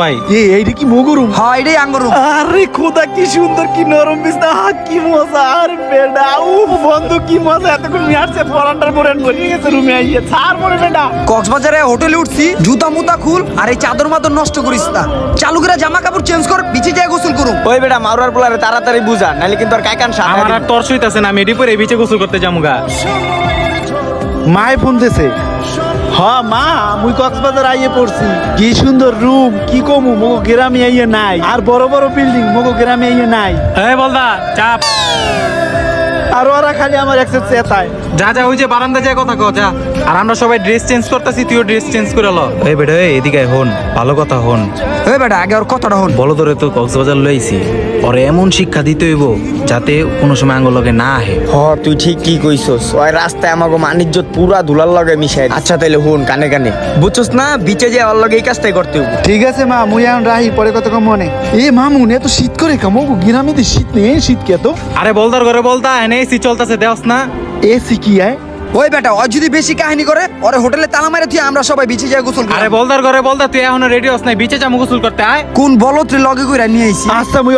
ভাই। এ এইটা কি মগরুম হ্যাঁ এটাই আরে খোদা কি সুন্দর কি নরম বিছনা। কি মজা। আর বেডা উফ বন্ধু কি মজা। এতক্ষণ মিয়ারছে পরান্ডার পরান ভরিয়ে গেছে রুমে আইয়ে। ছাড় মরে বেডা। কক্সবাজারে হোটেলে উঠছি জুতা মুতা খুল আর এই চাদর মাদর নষ্ট করিস না। চালু করে জামা কাপড় চেঞ্জ কর বিচে যায় গোসল করুম। ওই বেটা মারুয়ার পোলারে তাড়াতাড়ি বুঝা নাহলে কিন্তু আর কাইকান সাথে আমার আর তর্স হইতাছে না আমি এডি পরে বিচে গোসল করতে যামুগা মায় ফোন দিছে হ মা মুই কক্সবাজার আইয়ে পড়ছি। কি সুন্দর রুম কি কমু মগো গ্রামে আইয়ে নাই। আর বড় বড় বিল্ডিং মগো গ্রামে আইয়ে নাই। এই বলদা চাপ। আর ওরা খালি আমার একসেপ্ট চেতায় যা যা ওই যে বারান্দা যায় কথা কও যা। আর আমরা সবাই ড্রেস চেঞ্জ করতেছি তুইও ড্রেস চেঞ্জ করে ল। এই বেটা এই এদিকে হন ভালো কথা হন। ওই বেটা আগে ওর কথাটা হন। বলো ধরে তো কক্সবাজার লইছি ওরে এমন শিক্ষা দিতে হইব। যাতে কোনো সময় আঙ্গুল লগে না আহে। হ তুই ঠিক কি কইছস? ওই রাস্তায় আমাকে মানিজ্জত পুরা ধুলার লগে মিশাই আচ্ছা তাইলে হুন কানে কানে। বুঝছস না? বিচে যে ওর লগে এই কাজটাই করতে হইব। ঠিক আছে মা মুই এখন রাহি পরে কত কম মনে। এ মামুন এত শীত করে কা মগো গ্রামে তো শীত নেই শীত কে তো? আরে বলদার ঘরে বলতা এনে এসি চলতেছে দেওস না। এসি কি আয়? ওই বেটা ও যদি বেশি কাহিনী করে ওরে হোটেলে তালা মারে তুই আমরা সবাই বিচে যায় গোসল আরে বলদার ঘরে বলদা তুই এখনও রেডি হস নাই বিচে যাব গোসল করতে আয়। কোন বলত্রে লগে কইরা নিয়ে আইছি? আচ্ছা মুই